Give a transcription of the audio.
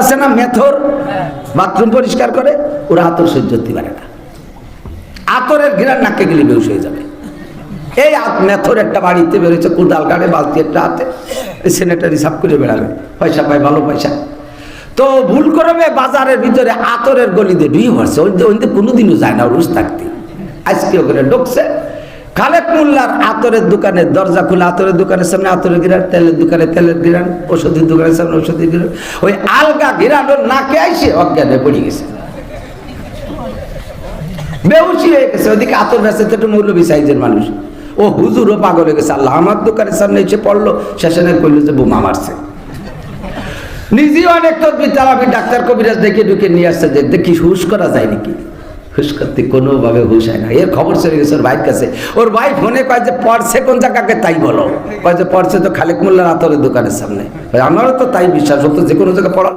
আছে না মেথর? বাথরুম পরিষ্কার করে, ওরা আতর সহ্য করতে পারে না। আতরের ঘিরার নাকে গেলে বেউস হয়ে যাবে। এই মেথর একটা বাড়িতে বেরোচ্ছে, কোদাল গাড়ে বালতি একটা হাতে সেনেটারি সাফ করে বেড়াবে। পয়সা পায়, ভালো পয়সা। তো ভুল করবে, বাজারের ভিতরে আতরের গলিতে ঢুই ভরছে ওইতে কোনোদিনও যায় না রুশ থাকতে আজকে ওখানে ঢুকছে। খালেক মোল্লার আতরের দোকানে দরজা খোলা, আতরের দোকানের সামনে আতরের গিরান, তেলের দোকানে তেলের গিরান, ওষুধের দোকানের সামনে ওষুধের গিরান। ওই আলগা গিরানোর নাকে আইসে অজ্ঞানে পড়ে গেছে। বেউসি হয়ে গেছে, ওদিকে আতর বেসে তো একটু মৌলবী সাইজের মানুষ। ও হুজুরও পাগল হয়ে গেছে, আল্লাহ আমার দোকানের সামনে এসে পড়ল শেষে কইলো যে বোমা মারছে। নিজেও অনেক তদবির চালাবি ডাক্তার কবিরাজ দেখে ঢুকে নিয়ে আসছে যে দেখি হুশ করা যায় নাকি? করতে কোনোভাবে হুশ হয় না এর খবর চলে গেছে ওর ভাইয়ের কাছে ওর ভাই ফোনে কয় যে পড়ছে কোন জায়গাকে তাই বলো কয় যে পড়ছে তো খালেক মোল্লার আতরের দোকানের সামনে আমারও তো তাই বিশ্বাস হতো যে কোনো জায়গায় পড়া